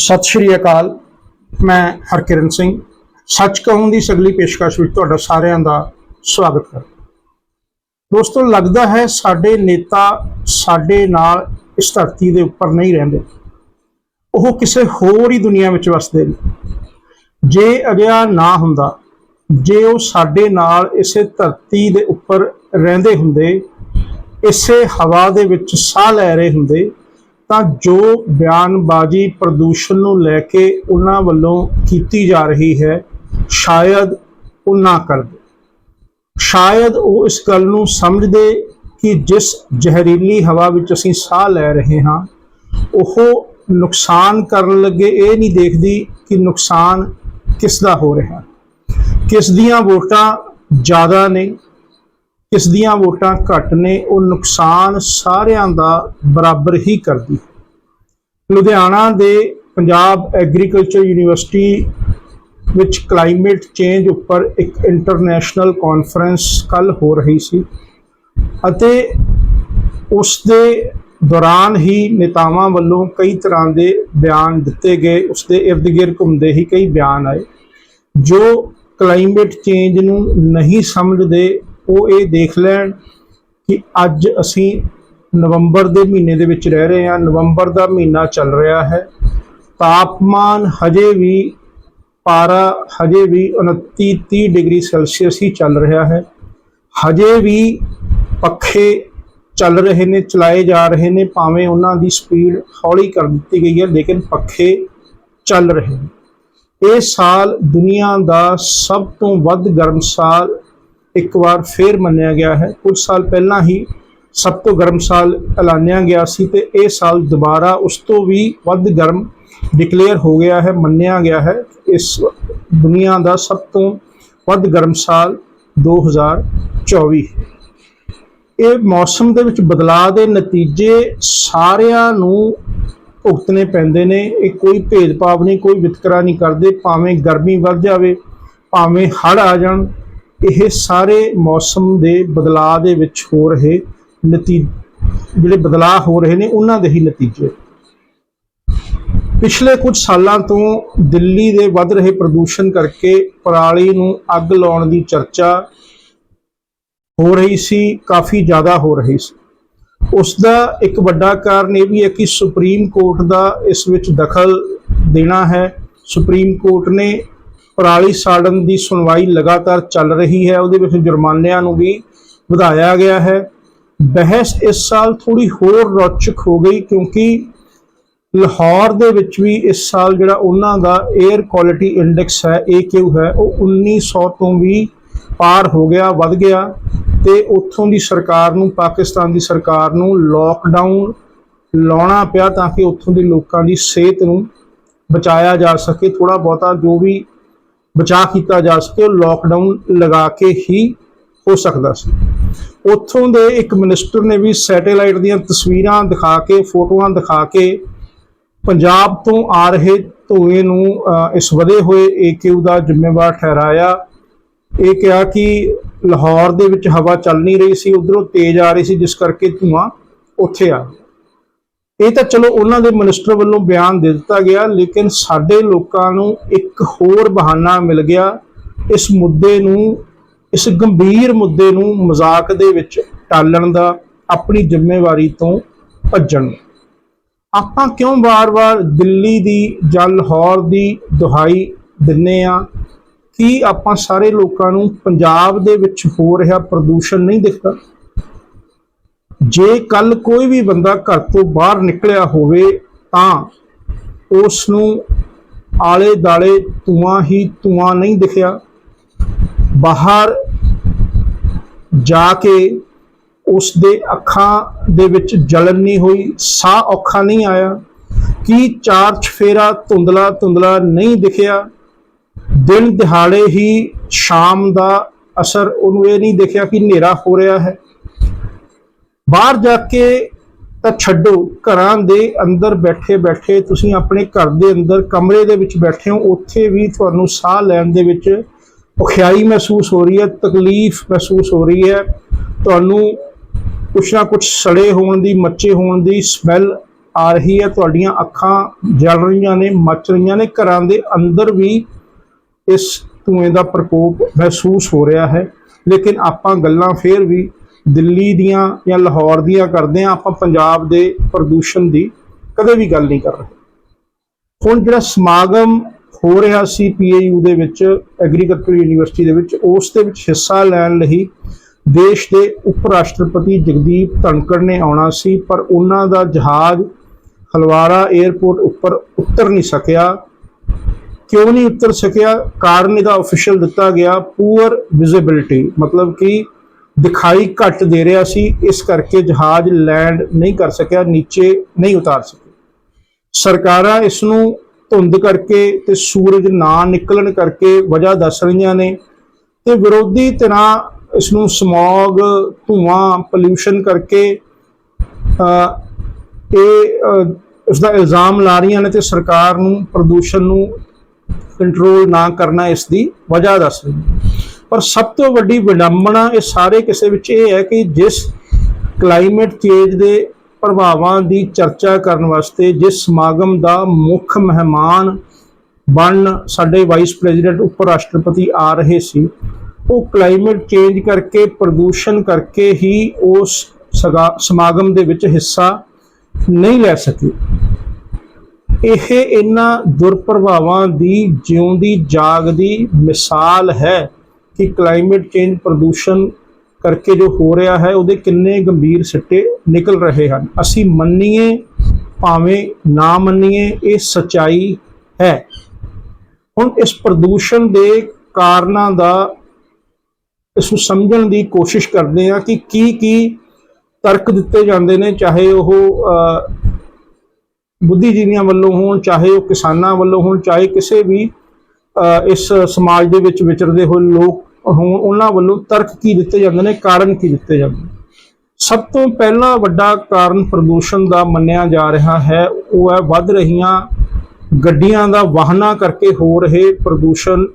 ਸਤਿ ਸ਼੍ਰੀ ਅਕਾਲ। ਮੈਂ ਹਰਕਿਰਨ ਸਿੰਘ। ਸੱਚ ਕਹੂੰ ਦੀ ਸਗਲੀ ਪੇਸ਼ਕਸ਼ ਵਿੱਚ ਤੁਹਾਡਾ ਸਾਰਿਆਂ ਦਾ ਸਵਾਗਤ ਕਰ ਦੋਸਤੋ, ਲੱਗਦਾ ਹੈ ਸਾਡੇ ਨੇਤਾ ਸਾਡੇ ਨਾਲ ਇਸ ਧਰਤੀ ਦੇ ਉੱਪਰ ਨਹੀਂ ਰਹਿੰਦੇ। ਉਹ ਕਿਸੇ ਹੋਰ ਹੀ ਦੁਨੀਆ ਵਿੱਚ ਵਸਦੇ ਨੇ। ਜੇ ਅਜਿਹਾ ਨਾ ਹੁੰਦਾ, ਜੇ ਉਹ ਸਾਡੇ ਨਾਲ ਇਸੇ ਧਰਤੀ ਦੇ ਉੱਪਰ ਰਹਿੰਦੇ ਹੁੰਦੇ, ਇਸੇ ਹਵਾ ਦੇ ਵਿੱਚ ਸਾਹ ਲੈ ਰਹੇ ਹੁੰਦੇ ਤਾਂ ਜੋ ਬਿਆਨਬਾਜ਼ੀ ਪ੍ਰਦੂਸ਼ਣ ਨੂੰ ਲੈ ਕੇ ਉਹਨਾਂ ਵੱਲੋਂ ਕੀਤੀ ਜਾ ਰਹੀ ਹੈ, ਸ਼ਾਇਦ ਉਹ ਨਾ ਕਰਦੇ। ਸ਼ਾਇਦ ਉਹ ਇਸ ਗੱਲ ਨੂੰ ਸਮਝਦੇ ਕਿ ਜਿਸ ਜ਼ਹਿਰੀਲੀ ਹਵਾ ਵਿੱਚ ਅਸੀਂ ਸਾਹ ਲੈ ਰਹੇ ਹਾਂ, ਉਹ ਨੁਕਸਾਨ ਕਰਨ ਲੱਗੇ ਇਹ ਨਹੀਂ ਦੇਖਦੀ ਕਿ ਨੁਕਸਾਨ ਕਿਸ ਦਾ ਹੋ ਰਿਹਾ। ਕਿਸ ਦੀਆਂ ਵੋਟਾਂ ਜ਼ਿਆਦਾ ਨੇ ਕਿਸ ਦੀਆਂ ਵੋਟਾਂ ਘੱਟ ਨੇ, ਉਹ ਨੁਕਸਾਨ ਸਾਰਿਆਂ ਦਾ ਬਰਾਬਰ ਹੀ ਕਰਦੀ ਲੁਧਿਆਣਾ ਦੇ ਪੰਜਾਬ ਐਗਰੀਕਲਚਰ ਯੂਨੀਵਰਸਿਟੀ ਵਿੱਚ ਕਲਾਈਮੇਟ ਚੇਂਜ ਉੱਪਰ ਇੱਕ ਇੰਟਰਨੈਸ਼ਨਲ ਕਾਨਫਰੰਸ ਕੱਲ ਹੋ ਰਹੀ ਸੀ ਅਤੇ ਉਸ ਦੇ ਦੌਰਾਨ ਹੀ ਨੇਤਾਵਾਂ ਵੱਲੋਂ ਕਈ ਤਰ੍ਹਾਂ ਦੇ ਬਿਆਨ ਦਿੱਤੇ ਗਏ, ਉਸ ਦੇ ਇਰਦ ਗਿਰਦ ਘੁੰਮਦੇ ਹੀ ਕਈ ਬਿਆਨ ਆਏ ਜੋ ਕਲਾਈਮੇਟ ਚੇਂਜ ਨੂੰ ਨਹੀਂ ਸਮਝਦੇ ਉਹ ਇਹ ਦੇਖ ਲੈਣ ਕਿ ਅੱਜ ਅਸੀਂ ਨਵੰਬਰ ਦੇ ਮਹੀਨੇ ਦੇ ਵਿੱਚ ਰਹਿ ਰਹੇ ਹਾਂ, ਨਵੰਬਰ ਦਾ ਮਹੀਨਾ ਚੱਲ ਰਿਹਾ ਹੈ। ਤਾਪਮਾਨ ਹਜੇ ਵੀ ਪਾਰਾ, ਹਜੇ ਵੀ 29 30 ਡਿਗਰੀ ਸੈਲਸੀਅਸ ਹੀ ਚੱਲ ਰਿਹਾ ਹੈ। ਹਜੇ ਵੀ ਪੱਖੇ ਚੱਲ ਰਹੇ ਨੇ, ਚਲਾਏ ਜਾ ਰਹੇ ਨੇ, ਭਾਵੇਂ ਉਹਨਾਂ ਦੀ ਸਪੀਡ ਹੌਲੀ ਕਰ ਦਿੱਤੀ ਗਈ ਹੈ, ਲੇਕਿਨ ਪੱਖੇ ਚੱਲ ਰਹੇ ਨੇ। ਇਹ ਸਾਲ ਦੁਨੀਆ ਦਾ ਸਭ ਤੋਂ ਵੱਧ ਗਰਮ ਸਾਲ ਇੱਕ ਵਾਰ ਫੇਰ ਮੰਨਿਆ ਗਿਆ ਹੈ। ਕੁਝ ਸਾਲ ਪਹਿਲਾਂ ਹੀ ਸਭ ਤੋਂ ਗਰਮ ਸਾਲ ਐਲਾਨਿਆ ਗਿਆ ਸੀ ਤੇ ਇਹ ਸਾਲ ਦੁਬਾਰਾ ਉਸ ਤੋਂ ਵੀ ਵੱਧ ਗਰਮ ਡਿਕਲੇਅਰ ਹੋ ਗਿਆ ਹੈ, ਮੰਨਿਆ ਗਿਆ ਹੈ। ਇਸ ਦੁਨੀਆ ਦਾ ਸਭ ਤੋਂ ਵੱਧ ਗਰਮ ਸਾਲ 2024 ਇਹ ਮੌਸਮ ਦੇ ਵਿੱਚ ਬਦਲਾਅ ਦੇ ਨਤੀਜੇ ਸਾਰਿਆਂ ਨੂੰ ਭੁਗਤਣੇ ਪੈਂਦੇ ਨੇ। ਇਹ ਕੋਈ ਭੇਦਭਾਵ ਨਹੀਂ, ਕੋਈ ਵਿਤਕਰਾ ਨਹੀਂ ਕਰਦੇ। ਭਾਵੇਂ ਗਰਮੀ ਵੱਧ ਜਾਵੇ, ਭਾਵੇਂ ਹੜ੍ਹ ਆ ਜਾਣ ਇਹ ਸਾਰੇ ਮੌਸਮ ਦੇ ਬਦਲਾਅ ਦੇ ਵਿੱਚ ਹੋ ਰਹੇ ਨਤੀ, ਜਿਹੜੇ ਬਦਲਾਅ ਹੋ ਰਹੇ ਨੇ, ਉਹਨਾਂ ਦੇ ਹੀ ਨਤੀਜੇ। ਪਿਛਲੇ ਕੁਝ ਸਾਲਾਂ ਤੋਂ ਦਿੱਲੀ ਦੇ ਵੱਧ ਰਹੇ ਪ੍ਰਦੂਸ਼ਣ ਕਰਕੇ ਪਰਾਲੀ ਨੂੰ ਅੱਗ ਲਾਉਣ ਦੀ ਚਰਚਾ ਹੋ ਰਹੀ ਸੀ, ਕਾਫੀ ਜ਼ਿਆਦਾ ਹੋ ਰਹੀ ਸੀ। ਉਸ ਦਾ ਇੱਕ ਵੱਡਾ ਕਾਰਨ ਇਹ ਵੀ ਹੈ ਕਿ ਸੁਪਰੀਮ ਕੋਰਟ ਦਾ ਇਸ ਵਿੱਚ ਦਖਲ ਦੇਣਾ ਹੈ। ਸੁਪਰੀਮ ਕੋਰਟ ਨੇ ਪਰਾਲੀ ਸਾੜਨ ਦੀ ਸੁਣਵਾਈ ਲਗਾਤਾਰ ਚੱਲ ਰਹੀ ਹੈ, ਉਹਦੇ ਵਿੱਚ ਜੁਰਮਾਨਿਆਂ ਨੂੰ ਵੀ ਵਧਾਇਆ ਗਿਆ ਹੈ। ਬਹਿਸ ਇਸ ਸਾਲ ਥੋੜੀ ਹੋਰ ਰੌਚਕ ਹੋ ਗਈ ਕਿਉਂਕਿ ਲਾਹੌਰ ਦੇ ਵਿੱਚ ਵੀ ਇਸ ਸਾਲ ਜਿਹੜਾ ਉਹਨਾਂ ਦਾ 에ਅਰ ਕੁਆਲਿਟੀ ਇੰਡੈਕਸ ਹੈ AQ ਹੈ, ਉਹ 1900 ਤੋਂ ਵੀ ਪਾਰ ਹੋ ਗਿਆ, ਵੱਧ ਗਿਆ ਤੇ ਉੱਥੋਂ ਦੀ ਸਰਕਾਰ ਨੂੰ, ਪਾਕਿਸਤਾਨ ਦੀ ਸਰਕਾਰ ਨੂੰ ਲੋਕਡਾਊਨ ਲਾਉਣਾ ਪਿਆ ਤਾਂ ਕਿ ਉੱਥੋਂ ਦੇ ਲੋਕਾਂ ਦੀ ਸਿਹਤ ਨੂੰ ਬਚਾਇਆ ਜਾ ਸਕੇ। ਥੋੜਾ ਬਹੁਤਾ ਜੋ ਵੀ ਬਚਾ ਕੀਤਾ ਜਾ ਸਕੇ ਉਹ ਲੋਕਡਾਊਨ ਲਗਾ ਕੇ ਹੀ ਹੋ ਸਕਦਾ ਸੀ। ਉੱਥੋਂ ਦੇ ਇੱਕ ਮਿਨਿਸਟਰ ਨੇ ਵੀ ਸੈਟੇਲਾਈਟ ਦੀਆਂ ਤਸਵੀਰਾਂ ਦਿਖਾ ਕੇ, ਫੋਟੋਆਂ ਦਿਖਾ ਕੇ ਪੰਜਾਬ ਤੋਂ ਆ ਰਹੇ ਧੂਏ ਨੂੰ ਇਸ ਵਧੇ ਹੋਏ ਏਕਿਊ ਦਾ ਜ਼ਿੰਮੇਵਾਰ ਠਹਿਰਾਇਆ। ਇਹ ਕਿਹਾ ਕਿ ਲਾਹੌਰ ਦੇ ਵਿੱਚ ਹਵਾ ਚੱਲ ਨਹੀਂ ਰਹੀ ਸੀ, ਉਧਰੋਂ ਤੇਜ਼ ਆ ਰਹੀ ਸੀ, ਜਿਸ ਕਰਕੇ ਧੂਆਂ ਉੱਥੇ ਆ ਇਹ ਤਾਂ ਚਲੋ ਉਹਨਾਂ ਦੇ ਮਿਨਿਸਟਰ ਵੱਲੋਂ ਬਿਆਨ ਦੇ ਦਿੱਤਾ ਗਿਆ, ਲੇਕਿਨ ਸਾਡੇ ਲੋਕਾਂ ਨੂੰ ਇੱਕ ਹੋਰ ਬਹਾਨਾ ਮਿਲ ਗਿਆ। ਇਸ ਮੁੱਦੇ ਨੂੰ, ਇਸ ਗੰਭੀਰ ਮੁੱਦੇ ਨੂੰ ਮਜ਼ਾਕ ਦੇ ਵਿੱਚ ਟਾਲਣ ਦਾ, ਆਪਣੀ ਜ਼ਿੰਮੇਵਾਰੀ ਤੋਂ ਭੱਜਣ। ਆਪਾਂ ਕਿਉਂ ਵਾਰ-ਵਾਰ ਦਿੱਲੀ ਦੀ ਜਾਂ ਲਾਹੌਰ ਦੀ ਦੁਹਾਈ ਦਿੰਨੇ ਆ? ਕੀ ਆਪਾਂ ਸਾਰੇ ਲੋਕਾਂ ਨੂੰ ਪੰਜਾਬ ਦੇ ਵਿੱਚ ਹੋ ਰਿਹਾ ਪ੍ਰਦੂਸ਼ਣ ਨਹੀਂ ਦਿਖਦਾ? ਜੇ ਕੱਲ ਕੋਈ ਵੀ ਬੰਦਾ ਘਰ ਤੋਂ ਬਾਹਰ ਨਿਕਲਿਆ ਹੋਵੇ ਤਾਂ ਉਸ ਨੂੰ ਆਲੇ ਦਾਲੇ ਧੂਆਂ ਹੀ ਧੂਆਂ ਨਹੀਂ ਦਿਖਿਆ। ਬਾਹਰ ਜਾ ਕੇ ਉਸ ਦੇ ਅੱਖਾਂ ਦੇ ਵਿੱਚ ਜਲਨ ਨਹੀਂ ਹੋਈ, ਸਾਹ ਔਖਾ ਨਹੀਂ ਆਇਆ। ਕੀ ਚਾਰ ਚਫੇਰਾ ਧੁੰਦਲਾ ਧੁੰਦਲਾ ਨਹੀਂ ਦਿਖਿਆ? ਦਿਨ ਦਿਹਾੜੇ ਹੀ ਸ਼ਾਮ ਦਾ ਅਸਰ ਉਹਨੂੰ ਇਹ ਨਹੀਂ ਦੇਖਿਆ ਕਿ ਹਨੇਰਾ ਹੋ ਰਿਹਾ ਹੈ। ਬਾਹਰ ਜਾ ਕੇ ਤਾਂ ਛੱਡੋ, ਘਰਾਂ ਦੇ ਅੰਦਰ ਬੈਠੇ ਬੈਠੇ ਤੁਸੀਂ ਆਪਣੇ ਘਰ ਦੇ ਅੰਦਰ ਕਮਰੇ ਦੇ ਵਿੱਚ ਬੈਠੇ ਹੋ, ਉੱਥੇ ਵੀ ਤੁਹਾਨੂੰ ਸਾਹ ਲੈਣ ਦੇ ਵਿੱਚ ਔਖਿਆਈ ਮਹਿਸੂਸ ਹੋ ਰਹੀ ਹੈ, ਤਕਲੀਫ ਮਹਿਸੂਸ ਹੋ ਰਹੀ ਹੈ। ਤੁਹਾਨੂੰ ਕੁਛ ਨਾ ਕੁਛ ਸੜੇ ਹੋਣ ਦੀ, ਮੱਚੇ ਹੋਣ ਦੀ ਸਮੈਲ ਆ ਰਹੀ ਹੈ, ਤੁਹਾਡੀਆਂ ਅੱਖਾਂ ਜਲ ਰਹੀਆਂ ਨੇ, ਮੱਚ ਰਹੀਆਂ ਨੇ, ਘਰਾਂ ਦੇ ਅੰਦਰ ਵੀ ਇਸ ਧੂਏ ਦਾ ਪ੍ਰਕੋਪ ਮਹਿਸੂਸ ਹੋ ਰਿਹਾ ਹੈ। ਲੇਕਿਨ ਆਪਾਂ ਗੱਲਾਂ ਫੇਰ ਵੀ ਦਿੱਲੀ ਦੀਆਂ ਜਾਂ ਲਾਹੌਰ ਦੀਆਂ ਕਰਦੇ ਹਾਂ ਆਪਾਂ ਪੰਜਾਬ ਦੇ ਪ੍ਰਦੂਸ਼ਣ ਦੀ ਕਦੇ ਵੀ ਗੱਲ ਨਹੀਂ ਕਰ ਰਹੇ। ਹੁਣ ਜਿਹੜਾ ਸਮਾਗਮ ਹੋ ਰਿਹਾ ਸੀ ਪੀਏਯੂ ਦੇ ਵਿੱਚ, ਐਗਰੀਕਲਚਰ ਯੂਨੀਵਰਸਿਟੀ ਦੇ ਵਿੱਚ, ਉਸ ਦੇ ਵਿੱਚ ਹਿੱਸਾ ਲੈਣ ਲਈ ਦੇਸ਼ ਦੇ ਉਪ ਰਾਸ਼ਟਰਪਤੀ ਜਗਦੀਪ ਧਨਕੜ ਨੇ ਆਉਣਾ ਸੀ, ਪਰ ਉਹਨਾਂ ਦਾ ਜਹਾਜ਼ ਹਲਵਾਰਾ 에ਅਰਪੋਰਟ ਉੱਪਰ ਉਤਰ ਨਹੀਂ ਸਕਿਆ। ਕਿਉਂ ਨਹੀਂ ਉਤਰ ਸਕਿਆ? ਕਾਰਨ ਇਹਦਾ ਅਫੀਸ਼ੀਅਲ ਦਿੱਤਾ ਗਿਆ ਪੂਅਰ ਵਿਜ਼ਿਬਿਲਟੀ ਮਤਲਬ ਕਿ ਦਿਖਾਈ ਘੱਟ ਦੇ ਰਿਹਾ ਸੀ ਇਸ ਕਰਕੇ ਜਹਾਜ਼ ਲੈਂਡ ਨਹੀਂ ਕਰ ਸਕਿਆ ਨੀਚੇ ਨਹੀਂ ਉਤਾਰ ਸਕੇ ਸਰਕਾਰਾਂ ਇਸ ਨੂੰ ਧੁੰਦ ਕਰਕੇ ਤੇ ਸੂਰਜ ਨਾ ਨਿਕਲਣ ਕਰਕੇ ਵਜ੍ਹਾ ਦੱਸ ਰਹੀਆਂ ਨੇ ਤੇ ਵਿਰੋਧੀ ਧਿਰਾਂ ਇਸ ਨੂੰ ਸਮੌਗ ਧੂਆਂ ਪੋਲਿਊਸ਼ਨ ਕਰਕੇ ਇਹ ਅ, ਉਸ ਦਾ ਇਲਜ਼ਾਮ ਲਾ ਰਹੀਆਂ ਨੇ ਤੇ ਸਰਕਾਰ ਨੂੰ ਪ੍ਰਦੂਸ਼ਣ ਨੂੰ ਕੰਟਰੋਲ ਨਾ ਕਰਨਾ ਇਸ ਦੀ ਵਜ੍ਹਾ ਦੱਸ ਰਹੀ ਪਰ ਸਭ ਤੋਂ ਵੱਡੀ ਵਿਡੰਬਣਾ ਇਹ ਸਾਰੇ ਕਿਸੇ ਵਿੱਚ ਇਹ ਹੈ ਕਿ ਜਿਸ ਕਲਾਈਮੇਟ ਚੇਂਜ ਦੇ ਪ੍ਰਭਾਵਾਂ ਦੀ ਚਰਚਾ ਕਰਨ ਵਾਸਤੇ ਜਿਸ ਸਮਾਗਮ ਦਾ ਮੁੱਖ ਮਹਿਮਾਨ ਬਣ ਸਾਡੇ ਵਾਈਸ ਪ੍ਰੈਜ਼ੀਡੈਂਟ ਉਪ ਰਾਸ਼ਟਰਪਤੀ ਆ ਰਹੇ ਸੀ, ਉਹ ਕਲਾਈਮੇਟ ਚੇਂਜ ਕਰਕੇ, ਪ੍ਰਦੂਸ਼ਣ ਕਰਕੇ ਹੀ ਉਸ ਸਗਾ- ਸਮਾਗਮ ਦੇ ਵਿੱਚ ਹਿੱਸਾ ਨਹੀਂ ਲੈ ਸਕੇ। ਇਹ ਇਹਨਾਂ ਦੁਰਪ੍ਰਭਾਵਾਂ ਦੀ ਜਿਉਂਦੀ ਜਾਗਦੀ ਮਿਸਾਲ ਹੈ। ਕਿ ਕਲਾਈਮੇਟ ਚੇਂਜ ਪ੍ਰਦੂਸ਼ਣ ਕਰਕੇ ਜੋ ਹੋ ਰਿਹਾ ਹੈ ਉਹਦੇ ਕਿੰਨੇ ਗੰਭੀਰ ਸਿੱਟੇ ਨਿਕਲ ਰਹੇ ਹਨ। ਅਸੀਂ ਮੰਨੀਏ ਭਾਵੇਂ ਨਾ ਮੰਨੀਏ ਇਹ ਸਚਾਈ ਹੈ। ਹੁਣ ਇਸ ਪ੍ਰਦੂਸ਼ਣ ਦੇ ਕਾਰਨਾਂ ਦਾ ਇਸ ਨੂੰ ਸਮਝਣ ਦੀ ਕੋਸ਼ਿਸ਼ ਕਰਦੇ ਹਾਂ ਕਿ ਕੀ ਕੀ ਤਰਕ ਦਿੱਤੇ ਜਾਂਦੇ ਨੇ ਚਾਹੇ ਉਹ ਬੁੱਧੀਜੀਵੀਆਂ ਵੱਲੋਂ ਹੋਣ ਚਾਹੇ ਉਹ ਕਿਸਾਨਾਂ ਵੱਲੋਂ ਹੋਣ ਚਾਹੇ ਕਿਸੇ ਵੀ ਅ, ਇਸ ਸਮਾਜ ਦੇ ਵਿੱਚ ਵਿਚਰਦੇ ਹੋਏ ਲੋਕ ਹੁਣ ਉਹਨਾਂ ਵੱਲੋਂ ਤਰਕ ਕੀ ਦਿੱਤੇ ਜਾਂਦੇ ਨੇ, ਕਾਰਨ ਕੀ ਦਿੱਤੇ ਜਾਂਦੇ ਨੇ? ਸਭ ਤੋਂ ਪਹਿਲਾ ਵੱਡਾ ਕਾਰਨ ਪ੍ਰਦੂਸ਼ਣ ਦਾ ਮੰਨਿਆ ਜਾ ਰਿਹਾ ਹੈ, ਉਹ ਹੈ ਵੱਧ ਰਹੀਆਂ ਗੱਡੀਆਂ ਦਾ ਵਾਹਨਾਂ ਕਰਕੇ ਹੋ ਰਹੇ ਪ੍ਰਦੂਸ਼ਣ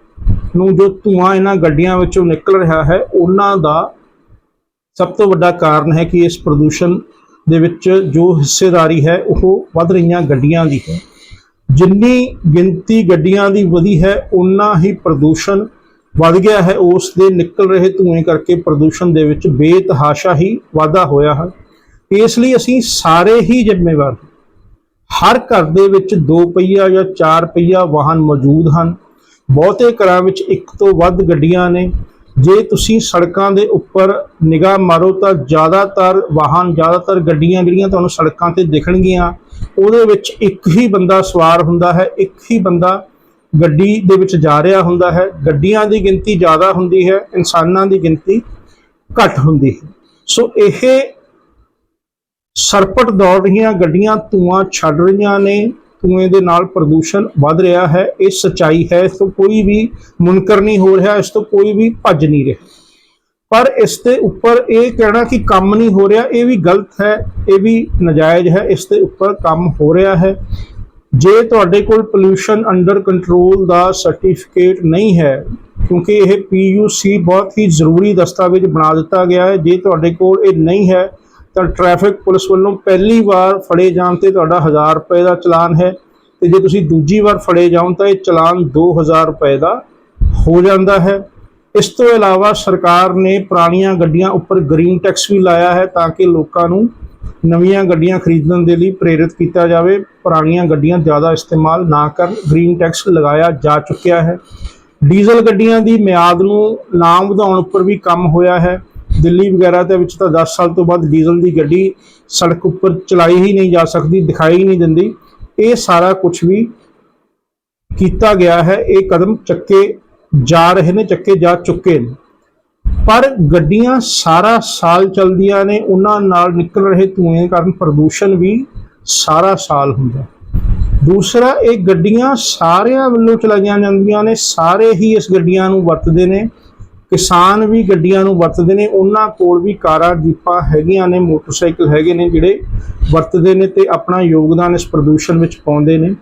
ਨੂੰ ਜੋ ਧੂਆਂ ਇਹਨਾਂ ਗੱਡੀਆਂ ਵਿੱਚੋਂ ਨਿਕਲ ਰਿਹਾ ਹੈ, ਉਹਨਾਂ ਦਾ ਸਭ ਤੋਂ ਵੱਡਾ ਕਾਰਨ ਹੈ ਕਿ ਇਸ ਪ੍ਰਦੂਸ਼ਣ ਦੇ ਵਿੱਚ ਜੋ ਹਿੱਸੇਦਾਰੀ ਹੈ, ਉਹ ਵੱਧ ਰਹੀਆਂ ਗੱਡੀਆਂ ਦੀ ਹੈ। ਜਿੰਨੀ ਗਿਣਤੀ ਗੱਡੀਆਂ ਦੀ ਵਧੀ ਹੈ ਉਨਾ ਹੀ ਪ੍ਰਦੂਸ਼ਣ ਵੱਧ ਗਿਆ ਹੈ। ਉਸ ਦੇ ਨਿਕਲ ਰਹੇ ਧੂਏ ਕਰਕੇ ਪ੍ਰਦੂਸ਼ਣ ਦੇ ਵਿੱਚ ਬੇਤਹਾਸ਼ਾ ਹੀ ਵਾਧਾ ਹੋਇਆ ਹੈ। ਇਸ ਲਈ ਅਸੀਂ ਸਾਰੇ ਹੀ ਜ਼ਿੰਮੇਵਾਰ ਹਰ ਘਰ ਦੇ ਵਿੱਚ ਦੋ ਪਹੀਆ ਜਾਂ ਚਾਰ ਪਹੀਆ ਵਾਹਨ ਮੌਜੂਦ ਹਨ। ਬਹੁਤੇ ਘਰਾਂ ਵਿੱਚ ਇੱਕ ਤੋਂ ਵੱਧ ਗੱਡੀਆਂ ਨੇ। ਜੇ ਤੁਸੀਂ ਸੜਕਾਂ ਦੇ ਉੱਪਰ ਨਿਗਾਹ ਮਾਰੋ ਤਾਂ ਜ਼ਿਆਦਾਤਰ ਵਾਹਨ, ਜ਼ਿਆਦਾਤਰ ਗੱਡੀਆਂ ਜਿਹੜੀਆਂ ਤੁਹਾਨੂੰ ਸੜਕਾਂ ਤੇ ਦਿਖਣਗੀਆਂ, ਉਹਦੇ ਵਿੱਚ ਇੱਕ ਹੀ ਬੰਦਾ ਸਵਾਰ ਹੁੰਦਾ ਹੈ। ਇੱਕ ਹੀ ਬੰਦਾ ਗੱਡੀ ਦੇ ਵਿੱਚ ਜਾ ਰਿਹਾ ਹੁੰਦਾ ਹੈ, ਗੱਡੀਆਂ ਦੀ ਗਿਣਤੀ ਜ਼ਿਆਦਾ ਹੁੰਦੀ ਹੈ, ਇਨਸਾਨਾਂ ਦੀ ਗਿਣਤੀ ਘੱਟ ਹੁੰਦੀ ਹੈ। ਸੋ ਇਹ ਸਰਪਟ ਦੌੜ ਰਹੀਆਂ ਗੱਡੀਆਂ ਧੂਆਂ ਛੱਡ ਰਹੀਆਂ ਨੇ, ਧੂਏ ਦੇ ਨਾਲ ਪ੍ਰਦੂਸ਼ਣ ਵੱਧ ਰਿਹਾ ਹੈ, ਇਹ ਸਚਾਈ ਹੈ, ਇਸ ਤੋਂ ਕੋਈ ਵੀ ਮੁਨਕਰ ਨਹੀਂ ਹੋ ਰਿਹਾ, ਇਸ ਤੋਂ ਕੋਈ ਵੀ ਭੱਜ ਨਹੀਂ ਰਿਹਾ। ਪਰ ਇਸ ਦੇ ਉੱਪਰ ਇਹ ਕਹਿਣਾ ਕਿ ਕੰਮ ਨਹੀਂ ਹੋ ਰਿਹਾ, ਇਹ ਵੀ ਗਲਤ ਹੈ, ਇਹ ਵੀ ਨਜਾਇਜ਼ ਹੈ, ਇਸ ਦੇ ਉੱਪਰ ਕੰਮ ਹੋ ਰਿਹਾ ਹੈ। ਜੇ ਤੁਹਾਡੇ ਕੋਲ ਪੋਲੂਸ਼ਨ ਅੰਡਰ ਕੰਟਰੋਲ ਦਾ ਸਰਟੀਫਿਕੇਟ ਨਹੀਂ ਹੈ, ਕਿਉਂਕਿ ਇਹ PUC ਬਹੁਤ ਹੀ ਜ਼ਰੂਰੀ ਦਸਤਾਵੇਜ਼ ਬਣਾ ਦਿੱਤਾ ਗਿਆ ਹੈ, ਜੇ ਤੁਹਾਡੇ ਕੋਲ ਇਹ ਨਹੀਂ ਹੈ, ਤਾਂ ਟ੍ਰੈਫਿਕ ਪੁਲਿਸ ਵੱਲੋਂ ਪਹਿਲੀ ਵਾਰ ਫੜੇ ਜਾਣ ਤੇ ਤੁਹਾਡਾ 1000 ਰੁਪਏ ਦਾ ਚਲਾਨ ਹੈ ਤੇ ਜੇ ਤੁਸੀਂ ਦੂਜੀ ਵਾਰ ਫੜੇ ਜਾਓ ਤਾਂ ਇਹ ਚਲਾਨ 2000 ਰੁਪਏ ਦਾ ਹੋ ਜਾਂਦਾ ਹੈ। ਇਸ ਤੋਂ ਇਲਾਵਾ ਸਰਕਾਰ ਨੇ ਪੁਰਾਣੀਆਂ ਗੱਡੀਆਂ ਉੱਪਰ ਗ੍ਰੀਨ ਟੈਕਸ ਵੀ ਲਾਇਆ ਹੈ ਤਾਂ ਕਿ ਲੋਕਾਂ ਨੂੰ ਨਵੀਆਂ ਗੱਡੀਆਂ ਖਰੀਦਣ ਦੇ ਲਈ ਪ੍ਰੇਰਿਤ ਕੀਤਾ ਜਾਵੇ। ਪੁਰਾਣੀਆਂ ਗੱਡੀਆਂ ਜ਼ਿਆਦਾ ਇਸਤੇਮਾਲ ਨਾ ਕਰਨ। ਗ੍ਰੀਨ ਟੈਕਸ ਲਗਾਇਆ ਜਾ ਚੁੱਕਿਆ ਹੈ। ਡੀਜ਼ਲ ਗੱਡੀਆਂ ਦੀ ਮਿਆਦ ਨੂੰ ਨਾ ਵਧਾਉਣ ਉੱਪਰ ਵੀ ਕੰਮ ਹੋਇਆ ਹੈ। ਦਿੱਲੀ ਵਗੈਰਾ ਦੇ ਵਿੱਚ ਤਾਂ 10 ਸਾਲ ਤੋਂ ਬਾਅਦ ਡੀਜ਼ਲ ਦੀ ਗੱਡੀ ਸੜਕ ਉੱਪਰ ਚਲਾਈ ਹੀ ਨਹੀਂ ਜਾ ਸਕਦੀ, ਦਿਖਾਈ ਹੀ ਨਹੀਂ ਦਿੰਦੀ। ਇਹ ਸਾਰਾ ਕੁਝ ਵੀ ਕੀਤਾ ਗਿਆ ਹੈ। ਇਹ ਕਦਮ ਚੱਕੇ ਜਾ ਰਹੇ ਨੇ, ਚੱਕੇ ਜਾ ਚੁੱਕੇ ਨੇ। ਪਰ ਗੱਡੀਆਂ ਸਾਰਾ ਸਾਲ ਚੱਲਦੀਆਂ ਨੇ, ਉਹਨਾਂ ਨਾਲ ਨਿਕਲ ਰਹੇ ਧੂਏ ਕਾਰਨ ਪ੍ਰਦੂਸ਼ਣ ਵੀ ਸਾਰਾ ਸਾਲ ਹੁੰਦਾ। ਦੂਸਰਾ, ਇਹ ਗੱਡੀਆਂ ਸਾਰਿਆਂ ਵੱਲੋਂ ਚਲਾਈਆਂ ਜਾਂਦੀਆਂ ਨੇ, ਸਾਰੇ ਹੀ ਇਸ ਗੱਡੀਆਂ ਨੂੰ ਵਰਤਦੇ ਨੇ। ਕਿਸਾਨ ਵੀ ਗੱਡੀਆਂ ਨੂੰ ਵਰਤਦੇ ਨੇ, ਉਹਨਾਂ ਕੋਲ ਵੀ ਕਾਰਾਂ, ਜੀਪਾਂ ਹੈਗੀਆਂ ਨੇ, ਮੋਟਰਸਾਈਕਲ ਹੈਗੇ ਨੇ ਜਿਹੜੇ ਵਰਤਦੇ ਨੇ ਤੇ ਆਪਣਾ ਯੋਗਦਾਨ ਇਸ ਪ੍ਰਦੂਸ਼ਣ ਵਿੱਚ ਪਾਉਂਦੇ ਨੇ।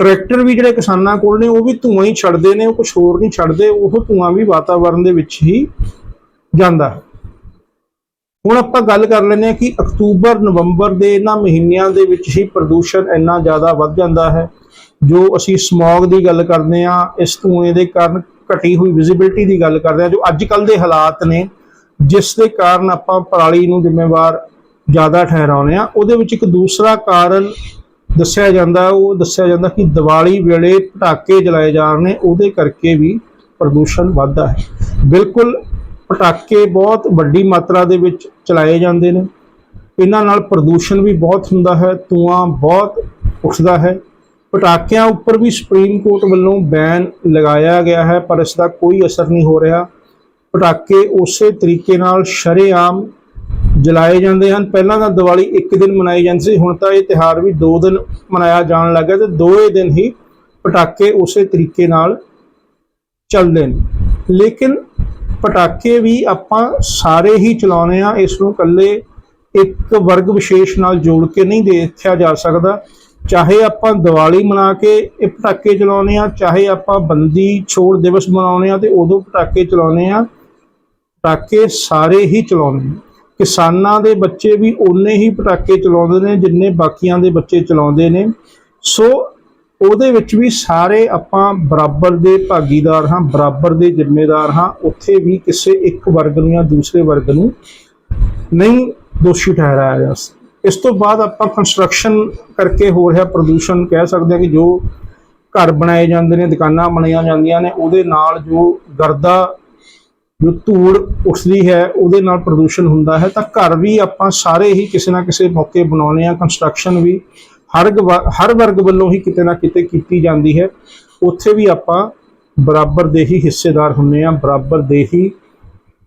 ਟਰੈਕਟਰ ਵੀ ਜਿਹੜੇ ਕਿਸਾਨਾਂ ਕੋਲ ਨੇ, ਉਹ ਵੀ ਧੂਆਂ ਹੀ ਛੱਡਦੇ ਨੇ, ਉਹ ਕੁਝ ਹੋਰ ਨਹੀਂ ਛੱਡਦੇ, ਉਹ ਧੂਆਂ ਵੀ ਵਾਤਾਵਰਣ ਦੇ ਵਿੱਚ ਹੀ ਜਾਂਦਾ। ਹੈ ਹੁਣ ਆਪਾਂ ਗੱਲ ਕਰ ਲੈਂਦੇ ਹਾਂ ਕਿ ਅਕਤੂਬਰ, ਨਵੰਬਰ ਦੇ ਇਹਨਾਂ ਮਹੀਨਿਆਂ ਦੇ ਵਿੱਚ ਹੀ ਪ੍ਰਦੂਸ਼ਣ ਇੰਨਾ ਜ਼ਿਆਦਾ ਵੱਧ ਜਾਂਦਾ ਹੈ। ਜੋ ਅਸੀਂ ਸਮੌਗ ਦੀ ਗੱਲ ਕਰਦੇ ਹਾਂ, ਇਸ ਧੂਏ ਦੇ ਕਾਰਨ ਘਟੀ ਹੋਈ ਵਿਜ਼ਿਬਿਲਟੀ ਦੀ ਗੱਲ ਕਰਦੇ ਹਾਂ, ਜੋ ਅੱਜ ਕੱਲ ਦੇ ਹਾਲਾਤ ਨੇ, ਜਿਸ ਦੇ ਕਾਰਨ ਆਪਾਂ ਪਰਾਲੀ ਨੂੰ ਜ਼ਿੰਮੇਵਾਰ ਜ਼ਿਆਦਾ ਠਹਿਰਾਉਂਦੇ ਆ ਉਹਦੇ ਵਿੱਚ ਇੱਕ ਦੂਸਰਾ ਕਾਰਨ ਦੱਸਿਆ ਜਾਂਦਾ, ਉਹ ਦੱਸਿਆ ਜਾਂਦਾ ਕਿ ਦੀਵਾਲੀ ਵੇਲੇ ਪਟਾਕੇ ਜਲਾਏ ਜਾ ਰਹੇ ਨੇ, ਉਹਦੇ ਕਰਕੇ ਵੀ ਪ੍ਰਦੂਸ਼ਣ ਵੱਧਦਾ ਹੈ। ਬਿਲਕੁਲ ਪਟਾਕੇ ਬਹੁਤ ਵੱਡੀ ਮਾਤਰਾ ਦੇ ਵਿੱਚ ਚਲਾਏ ਜਾਂਦੇ ਨੇ। ਇਹਨਾਂ ਨਾਲ ਪ੍ਰਦੂਸ਼ਣ ਵੀ ਬਹੁਤ ਹੁੰਦਾ ਹੈ, ਧੂਆਂ ਬਹੁਤ ਉੱਠਦਾ ਹੈ। ਪਟਾਕਿਆਂ ਉੱਪਰ ਵੀ ਸੁਪਰੀਮ ਕੋਰਟ ਵੱਲੋਂ ਬੈਨ ਲਗਾਇਆ ਗਿਆ ਹੈ, ਪਰ ਇਸ ਦਾ ਕੋਈ ਅਸਰ ਨਹੀਂ ਹੋ ਰਿਹਾ। ਪਟਾਕੇ ਉਸੇ ਤਰੀਕੇ ਨਾਲ ਸ਼ਰੇਆਮ ਜਲਾਏ ਜਾਂਦੇ ਹਨ। ਪਹਿਲਾਂ ਤਾਂ ਦੀਵਾਲੀ ਇੱਕ ਦਿਨ ਮਨਾਈ ਜਾਂਦੀ ਸੀ, ਹੁਣ ਤਾਂ ਇਹ ਤਿਹਾਰ ਵੀ ਦੋ ਦਿਨ ਮਨਾਇਆ ਜਾਣ ਲੱਗਾ ਤੇ ਦੋਏ ਦਿਨ ਹੀ ਪਟਾਕੇ ਉਸੇ ਤਰੀਕੇ ਨਾਲ ਚੱਲਦੇ ਨੇ। ਲੇਕਿਨ ਪਟਾਕੇ ਵੀ ਆਪਾਂ ਸਾਰੇ ਹੀ ਚਲਾਉਨੇ ਆ ਇਸ ਨੂੰ ਇਕੱਲੇ ਇੱਕ ਵਰਗ ਵਿਸ਼ੇਸ਼ ਨਾਲ ਜੋੜ ਕੇ ਨਹੀਂ ਦੇਖਿਆ ਜਾ ਸਕਦਾ। ਚਾਹੇ ਆਪਾਂ ਦੀਵਾਲੀ ਮਨਾ ਕੇ ਇਹ ਪਟਾਕੇ ਚਲਾਉਨੇ ਆ ਚਾਹੇ ਆਪਾਂ ਬੰਦੀ ਛੋੜ ਦਿਵਸ ਮਨਾਉਨੇ ਆ ਤੇ ਉਦੋਂ ਪਟਾਕੇ ਚਲਾਉਨੇ ਆ ਪਟਾਕੇ ਸਾਰੇ ਹੀ ਚਲਾਉਂਦੇ ਕਿਸਾਨਾਂ ਦੇ ਬੱਚੇ ਵੀ ਓਨੇ ਹੀ ਪਟਾਕੇ ਚਲਾਉਂਦੇ ਨੇ ਜਿੰਨੇ ਬਾਕੀਆਂ ਦੇ ਬੱਚੇ ਚਲਾਉਂਦੇ ਨੇ। ਸੋ ਉਹਦੇ ਵਿੱਚ ਵੀ ਸਾਰੇ ਆਪਾਂ ਬਰਾਬਰ ਦੇ ਭਾਗੀਦਾਰ ਹਾਂ, ਬਰਾਬਰ ਦੇ ਜ਼ਿੰਮੇਦਾਰ ਹਾਂ, ਉੱਥੇ ਵੀ ਕਿਸੇ ਇੱਕ ਵਰਗ ਨੂੰ ਜਾਂ ਦੂਸਰੇ ਵਰਗ ਨੂੰ ਨਹੀਂ ਦੋਸ਼ੀ ਠਹਿਰਾਇਆ ਜਾ ਸਕਦਾ। ਇਸ ਤੋਂ ਬਾਅਦ ਆਪਾਂ ਕੰਸਟਰਕਸ਼ਨ ਕਰਕੇ ਹੋ ਰਿਹਾ ਪ੍ਰਦੂਸ਼ਣ ਕਹਿ ਸਕਦੇ ਹਾਂ ਕਿ ਜੋ ਘਰ ਬਣਾਏ ਜਾਂਦੇ ਨੇ, ਦੁਕਾਨਾਂ ਬਣਾਈਆਂ ਜਾਂਦੀਆਂ ਨੇ, ਉਹਦੇ ਨਾਲ ਜੋ ਗਰਦਾ, ਜੋ ਧੂੜ ਉੱਠਦੀ ਹੈ, ਉਹਦੇ ਨਾਲ ਪ੍ਰਦੂਸ਼ਣ ਹੁੰਦਾ ਹੈ, ਤਾਂ ਘਰ ਵੀ ਆਪਾਂ ਸਾਰੇ ਹੀ ਕਿਸੇ ਨਾ ਕਿਸੇ ਮੌਕੇ ਬਣਾਉਣੇ ਆ ਕੰਸਟਰਕਸ਼ਨ ਵੀ ਹਰ ਗਵਾ- ਹਰ ਵਰਗ ਵੱਲੋਂ ਹੀ ਕਿਤੇ ਨਾ ਕਿਤੇ ਕੀਤੀ ਜਾਂਦੀ ਹੈ। ਉੱਥੇ ਵੀ ਆਪਾਂ ਬਰਾਬਰ ਦੇ ਹੀ ਹਿੱਸੇਦਾਰ ਹੁੰਨੇ ਆ ਬਰਾਬਰ ਦੇ ਹੀ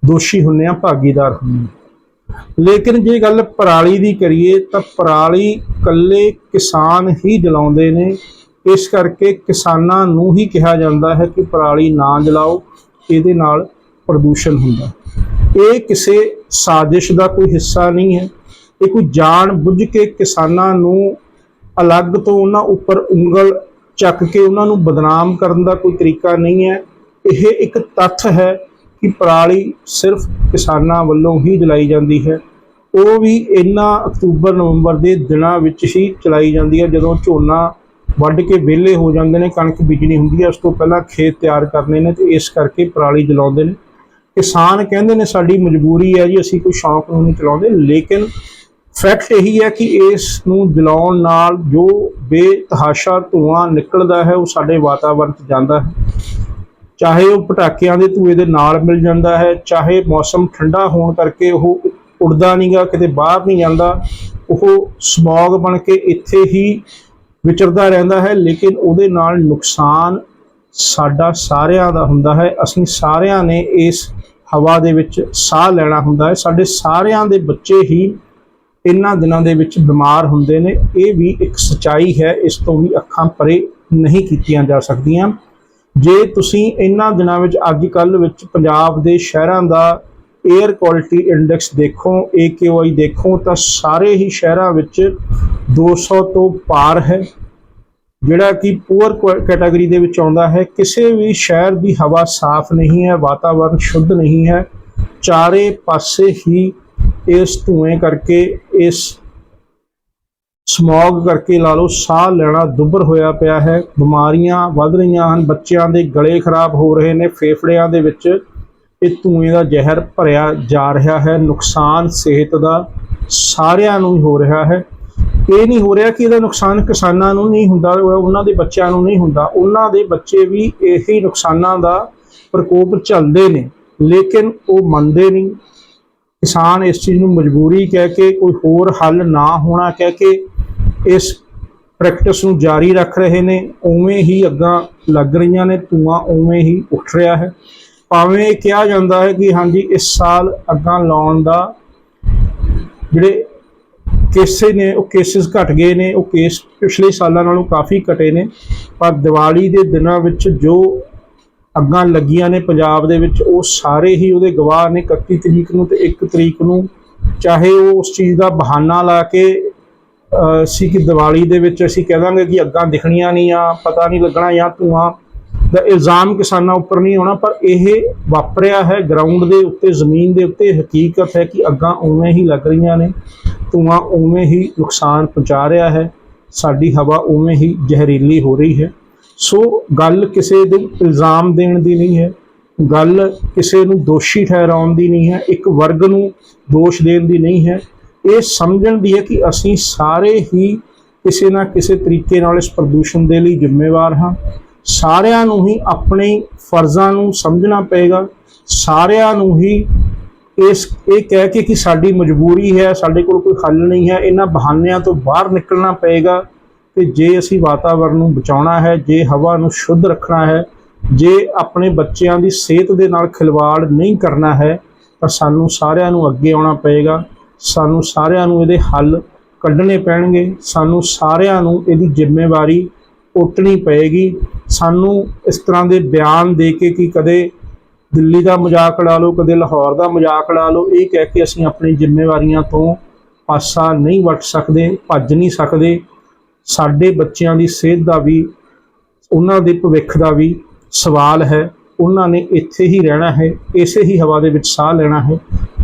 ਦੋਸ਼ੀ ਹੁੰਨੇ ਆ ਭਾਗੀਦਾਰ ਹੁੰਨੇ ਆ ਲੇਕਿਨ ਜੇ ਗੱਲ ਪਰਾਲੀ ਦੀ ਕਰੀਏ ਤਾਂ ਪਰਾਲੀ ਕੱਲੇ ਕਿਸਾਨ ਹੀ ਜਲਾਉਂਦੇ ਨੇ। ਇਸ ਕਰਕੇ ਕਿਸਾਨਾਂ ਨੂੰ ਹੀ ਕਿਹਾ ਜਾਂਦਾ ਹੈ ਕਿ ਪਰਾਲੀ ਨਾ ਜਲਾਓ, ਇਹਦੇ ਨਾਲ ਪ੍ਰਦੂਸ਼ਣ ਹੁੰਦਾ ਇਹ ਕਿਸੇ ਸਾਜ਼ਿਸ਼ ਦਾ ਕੋਈ ਹਿੱਸਾ ਨਹੀਂ ਹੈ। ਇਹ ਕੋਈ ਜਾਣ ਬੁੱਝ ਕੇ ਕਿਸਾਨਾਂ ਨੂੰ ਅਲੱਗ ਤੋਂ ਉਹਨਾਂ ਉੱਪਰ ਉਂਗਲ ਚੱਕ ਕੇ ਉਹਨਾਂ ਨੂੰ ਬਦਨਾਮ ਕਰਨ ਦਾ ਕੋਈ ਤਰੀਕਾ ਨਹੀਂ ਹੈ। ਇਹ ਇੱਕ ਤੱਥ ਹੈ ਕਿ ਪਰਾਲੀ ਸਿਰਫ ਕਿਸਾਨਾਂ ਵੱਲੋਂ ਹੀ ਜਲਾਈ ਜਾਂਦੀ ਹੈ। ਉਹ ਵੀ ਇਹਨਾਂ ਅਕਤੂਬਰ, ਨਵੰਬਰ ਦੇ ਦਿਨਾਂ ਵਿੱਚ ਹੀ ਚਲਾਈ ਜਾਂਦੀ ਹੈ। ਜਦੋਂ ਝੋਨਾ ਵੱਢ ਕੇ ਵਿਹਲੇ ਹੋ ਜਾਂਦੇ ਨੇ, ਕਣਕ ਬੀਜਣੀ ਹੁੰਦੀ ਹੈ, ਉਸ ਤੋਂ ਪਹਿਲਾਂ ਖੇਤ ਤਿਆਰ ਕਰਨੇ ਨੇ ਤੇ ਇਸ ਕਰਕੇ ਪਰਾਲੀ ਜਲਾਉਂਦੇ ਨੇ। ਕਿਸਾਨ ਕਹਿੰਦੇ ਨੇ, ਸਾਡੀ ਮਜਬੂਰੀ ਹੈ ਜੀ, ਅਸੀਂ ਕੋਈ ਸ਼ੌਂਕ ਨੂੰ ਨਹੀਂ ਚਲਾਉਂਦੇ। ਲੇਕਿਨ ਫੈਕਟ ਇਹੀ ਹੈ ਕਿ ਇਸ ਨੂੰ ਜਲਾਉਣ ਨਾਲ ਜੋ ਬੇਤਹਾਸ਼ਾ ਧੂਆਂ ਨਿਕਲਦਾ ਹੈ, ਉਹ ਸਾਡੇ ਵਾਤਾਵਰਣ 'ਚ ਜਾਂਦਾ ਹੈ। ਚਾਹੇ ਉਹ ਪਟਾਕਿਆਂ ਦੇ ਧੂਏ ਦੇ ਨਾਲ ਮਿਲ ਜਾਂਦਾ ਹੈ, ਚਾਹੇ ਮੌਸਮ ਠੰਡਾ ਹੋਣ ਕਰਕੇ ਉਹ ਉੜਦਾ ਨਹੀਂਗਾ ਕਿਤੇ ਬਾਹਰ ਨਹੀਂ ਜਾਂਦਾ, ਉਹ ਸਮੌਗ ਬਣ ਕੇ ਇੱਥੇ ਹੀ ਵਿਚਰਦਾ ਰਹਿੰਦਾ ਹੈ, ਲੇਕਿਨ ਉਹਦੇ ਨਾਲ ਨੁਕਸਾਨ ਸਾਡਾ ਸਾਰਿਆਂ ਦਾ ਹੁੰਦਾ ਹੈ। ਅਸੀਂ ਸਾਰਿਆਂ ਨੇ ਇਸ ਹਵਾ ਦੇ ਵਿੱਚ ਸਾਹ ਲੈਣਾ ਹੁੰਦਾ ਹੈ। ਸਾਡੇ ਸਾਰਿਆਂ ਦੇ ਬੱਚੇ ਹੀ ਇਹਨਾਂ ਦਿਨਾਂ ਦੇ ਵਿੱਚ ਬਿਮਾਰ ਹੁੰਦੇ ਨੇ, ਇਹ ਵੀ ਇੱਕ ਸਚਾਈ ਹੈ, ਇਸ ਤੋਂ ਵੀ ਅੱਖਾਂ ਪਰੇ ਨਹੀਂ ਕੀਤੀਆਂ ਜਾ ਸਕਦੀਆਂ। ਜੇ ਤੁਸੀਂ ਇਹਨਾਂ ਦਿਨਾਂ ਵਿੱਚ ਅੱਜ ਕੱਲ ਵਿੱਚ ਪੰਜਾਬ ਦੇ ਸ਼ਹਿਰਾਂ ਦਾ 에ਅਰ ਕੁਆਲਿਟੀ ਇੰਡੈਕਸ ਦੇਖੋ AQI ਦੇਖੋ, ਤਾਂ ਸਾਰੇ ਹੀ ਸ਼ਹਿਰਾਂ ਵਿੱਚ 200 ਤੋਂ ਪਾਰ ਹੈ। ਜਿਹੜਾ ਕਿ ਪੂਅਰ ਕੈਟਾਗਰੀ ਦੇ ਵਿੱਚ ਆਉਂਦਾ ਹੈ, ਕਿਸੇ ਵੀ ਸ਼ਹਿਰ ਦੀ ਹਵਾ ਸਾਫ਼ ਨਹੀਂ ਹੈ ਵਾਤਾਵਰਣ ਸ਼ੁੱਧ ਨਹੀਂ ਹੈ, ਚਾਰੇ ਪਾਸੇ ਹੀ ਇਸ ਧੂਏ ਕਰਕੇ, ਇਸ ਸਮੌਗ ਕਰਕੇ ਲਾ ਲਓ, ਸਾਹ ਲੈਣਾ ਦੁੱਬਰ ਹੋਇਆ ਪਿਆ ਹੈ। ਬਿਮਾਰੀਆਂ ਵੱਧ ਰਹੀਆਂ ਹਨ, ਬੱਚਿਆਂ ਦੇ ਗਲੇ ਖਰਾਬ ਹੋ ਰਹੇ ਨੇ, ਫੇਫੜਿਆਂ ਦੇ ਵਿੱਚ ਇਹ ਧੂਏ ਦਾ ਜ਼ਹਿਰ ਭਰਿਆ ਜਾ ਰਿਹਾ ਹੈ। ਨੁਕਸਾਨ ਸਿਹਤ ਦਾ ਸਾਰਿਆਂ ਨੂੰ ਹੀ ਹੋ ਰਿਹਾ ਹੈ। ਇਹ ਨਹੀਂ ਹੋ ਰਿਹਾ ਕਿ ਇਹਦਾ ਨੁਕਸਾਨ ਕਿਸਾਨਾਂ ਨੂੰ ਨਹੀਂ ਹੁੰਦਾ, ਉਹਨਾਂ ਦੇ ਬੱਚਿਆਂ ਨੂੰ ਨਹੀਂ ਹੁੰਦਾ। ਉਹਨਾਂ ਦੇ ਬੱਚੇ ਵੀ ਇਹੀ ਨੁਕਸਾਨਾਂ ਦਾ ਪ੍ਰਕੋਪ ਝੱਲਦੇ ਨੇ, ਲੇਕਿਨ ਉਹ ਮੰਨਦੇ ਨਹੀਂ। ਕਿਸਾਨ ਇਸ ਚੀਜ਼ ਨੂੰ ਮਜਬੂਰੀ ਕਹਿ ਕੇ ਕੋਈ ਹੋਰ ਹੱਲ ਨਾ ਹੋਣਾ ਕਹਿ ਕੇ ਇਸ ਪ੍ਰੈਕਟਿਸ ਨੂੰ ਜਾਰੀ ਰੱਖ ਰਹੇ ਨੇ, ਉਵੇਂ ਹੀ ਅੱਗਾਂ ਲੱਗ ਰਹੀਆਂ ਨੇ, ਧੂਆਂ ਉਵੇਂ ਹੀ ਉੱਠ ਰਿਹਾ ਹੈ। ਭਾਵੇਂ ਇਹ ਕਿਹਾ ਜਾਂਦਾ ਹੈ ਕਿ ਹਾਂਜੀ, ਇਸ ਸਾਲ ਅੱਗਾਂ ਲਾਉਣ ਦਾ ਜਿਹੜੇ ਕੇਸੇ ਨੇ, ਉਹ ਕੇਸਿਸ ਘਟ ਗਏ ਨੇ, ਉਹ ਕੇਸ ਪਿਛਲੇ ਸਾਲਾਂ ਨਾਲੋਂ ਕਾਫੀ ਘਟੇ ਨੇ, ਪਰ ਦੀਵਾਲੀ ਦੇ ਦਿਨਾਂ ਵਿੱਚ ਜੋ ਅੱਗਾਂ ਲੱਗੀਆਂ ਨੇ ਪੰਜਾਬ ਦੇ ਵਿੱਚ, ਉਹ ਸਾਰੇ ਹੀ ਉਹਦੇ ਗਵਾਹ ਨੇ 31 ਤਰੀਕ ਨੂੰ ਤੇ 1 ਤਰੀਕ ਨੂੰ। ਚਾਹੇ ਉਹ ਉਸ ਚੀਜ਼ ਦਾ ਬਹਾਨਾ ਲਾ ਕੇ ਸੀ ਕਿ ਦੀਵਾਲੀ ਦੇ ਵਿੱਚ ਅਸੀਂ ਕਹਿ ਦਾਂਗੇ ਕਿ ਅੱਗਾਂ ਦਿਖਣੀਆਂ ਨਹੀਂ ਆ, ਪਤਾ ਨਹੀਂ ਲੱਗਣਾ ਜਾਂ ਧੂਆਂ ਦਾ ਇਲਜ਼ਾਮ ਕਿਸਾਨਾਂ ਉੱਪਰ ਨਹੀਂ ਆਉਣਾ ਪਰ ਇਹ ਵਾਪਰਿਆ ਹੈ ਗਰਾਊਂਡ ਦੇ ਉੱਤੇ, ਜ਼ਮੀਨ ਦੇ ਉੱਤੇ। ਹਕੀਕਤ ਹੈ ਕਿ ਅੱਗਾਂ ਉਵੇਂ ਹੀ ਲੱਗ ਰਹੀਆਂ ਨੇ, ਧੂਆਂ ਉਵੇਂ ਹੀ ਨੁਕਸਾਨ ਪਹੁੰਚਾ ਰਿਹਾ ਹੈ, ਸਾਡੀ ਹਵਾ ਉਵੇਂ ਹੀ ਜ਼ਹਿਰੀਲੀ ਹੋ ਰਹੀ ਹੈ। ਸੋ ਗੱਲ ਕਿਸੇ ਦੇ ਇਲਜ਼ਾਮ ਦੇਣ ਦੀ ਨਹੀਂ ਹੈ, ਗੱਲ ਕਿਸੇ ਨੂੰ ਦੋਸ਼ੀ ਠਹਿਰਾਉਣ ਦੀ ਨਹੀਂ ਹੈ, ਇੱਕ ਵਰਗ ਨੂੰ ਦੋਸ਼ ਦੇਣ ਦੀ ਨਹੀਂ ਹੈ। ਇਹ ਸਮਝਣ ਦੀ ਹੈ ਕਿ ਅਸੀਂ ਸਾਰੇ ਹੀ ਕਿਸੇ ਨਾ ਕਿਸੇ ਤਰੀਕੇ ਨਾਲ ਇਸ ਪ੍ਰਦੂਸ਼ਣ ਦੇ ਲਈ ਜ਼ਿੰਮੇਵਾਰ ਹਾਂ। ਸਾਰਿਆਂ ਨੂੰ ਹੀ ਆਪਣੇ ਫਰਜ਼ਾਂ ਨੂੰ ਸਮਝਣਾ ਪਏਗਾ। ਸਾਰਿਆਂ ਨੂੰ ਹੀ ਇਸ, ਇਹ ਕਹਿ ਕੇ ਕਿ ਸਾਡੀ ਮਜਬੂਰੀ ਹੈ, ਸਾਡੇ ਕੋਲ ਕੋਈ ਹੱਲ ਨਹੀਂ ਹੈ, ਇਹਨਾਂ ਬਹਾਨਿਆਂ ਤੋਂ ਬਾਹਰ ਨਿਕਲਣਾ ਪਏਗਾ। ਤੇ ਜੇ ਅਸੀਂ ਵਾਤਾਵਰਣ ਨੂੰ ਬਚਾਉਣਾ ਹੈ, ਜੇ ਹਵਾ ਨੂੰ ਸ਼ੁੱਧ ਰੱਖਣਾ ਹੈ, ਜੇ ਆਪਣੇ ਬੱਚਿਆਂ ਦੀ ਸਿਹਤ ਦੇ ਨਾਲ ਖਿਲਵਾੜ ਨਹੀਂ ਕਰਨਾ ਹੈ, ਤਾਂ ਸਾਨੂੰ ਸਾਰਿਆਂ ਨੂੰ ਅੱਗੇ ਆਉਣਾ ਪਏਗਾ। ਸਾਨੂੰ ਸਾਰਿਆਂ ਨੂੰ ਇਹਦੇ ਹੱਲ ਕੱਢਣੇ ਪੈਣਗੇ। ਸਾਨੂੰ ਸਾਰਿਆਂ ਨੂੰ ਇਹਦੀ ਜ਼ਿੰਮੇਵਾਰੀ ਉਟਣੀ ਪਏਗੀ। ਸਾਨੂੰ ਇਸ ਤਰ੍ਹਾਂ ਦੇ ਬਿਆਨ ਦੇ ਕੇ ਕਿ ਕਦੇ ਦਿੱਲੀ ਦਾ ਮਜ਼ਾਕ ਉਡਾ ਲਓ, ਕਦੇ ਲਾਹੌਰ ਦਾ ਮਜ਼ਾਕ ਉਡਾ ਲਓ, ਇਹ ਕਹਿ ਕੇ ਅਸੀਂ ਆਪਣੀ ਜ਼ਿੰਮੇਵਾਰੀਆਂ ਤੋਂ ਪਾਸਾ ਨਹੀਂ ਵੱਟ ਸਕਦੇ, ਭੱਜ ਨਹੀਂ ਸਕਦੇ। ਸਾਡੇ ਬੱਚਿਆਂ ਦੀ ਸਿਹਤ ਦਾ ਵੀ, ਉਹਨਾਂ ਦੇ ਭਵਿੱਖ ਦਾ ਵੀ ਸਵਾਲ ਹੈ। ਉਹਨਾਂ ਨੇ ਇੱਥੇ ਹੀ ਰਹਿਣਾ ਹੈ, ਇਸੇ ਹੀ ਹਵਾ ਦੇ ਵਿੱਚ ਸਾਹ ਲੈਣਾ ਹੈ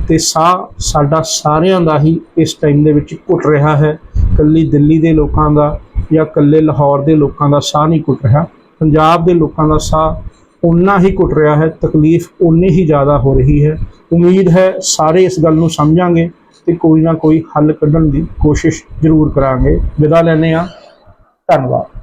ਤੇ ਸਾਹ ਸਾਡਾ ਸਾਰਿਆਂ ਦਾ ਹੀ ਇਸ ਟਾਈਮ ਦੇ ਵਿੱਚ ਘੁੱਟ ਰਿਹਾ ਹੈ। ਕੱਲੀ ਦਿੱਲੀ ਦੇ ਲੋਕਾਂ ਦਾ ਜਾਂ ਕੱਲੇ ਲਾਹੌਰ ਦੇ ਲੋਕਾਂ ਦਾ ਸਾਹ ਨਹੀਂ ਘੁੱਟ ਰਿਹਾ। ਪੰਜਾਬ ਦੇ ਲੋਕਾਂ ਦਾ ਸਾਹ ਉਨਾ ਹੀ ਘੁੱਟ ਰਿਹਾ ਹੈ, ਤਕਲੀਫ ਉਨੀ ਹੀ ਜ਼ਿਆਦਾ ਹੋ ਰਹੀ ਹੈ। ਉਮੀਦ ਹੈ ਸਾਰੇ ਇਸ ਗੱਲ ਨੂੰ ਸਮਝਾਂਗੇ। ਤੇ ਕੋਈ ਨਾ ਕੋਈ ਹੱਲ ਕੱਢਣ ਦੀ ਕੋਸ਼ਿਸ਼ ਜ਼ਰੂਰ ਕਰਾਂਗੇ। ਵਿਦਾ ਲੈਂਦੇ ਹਾਂ। ਧੰਨਵਾਦ।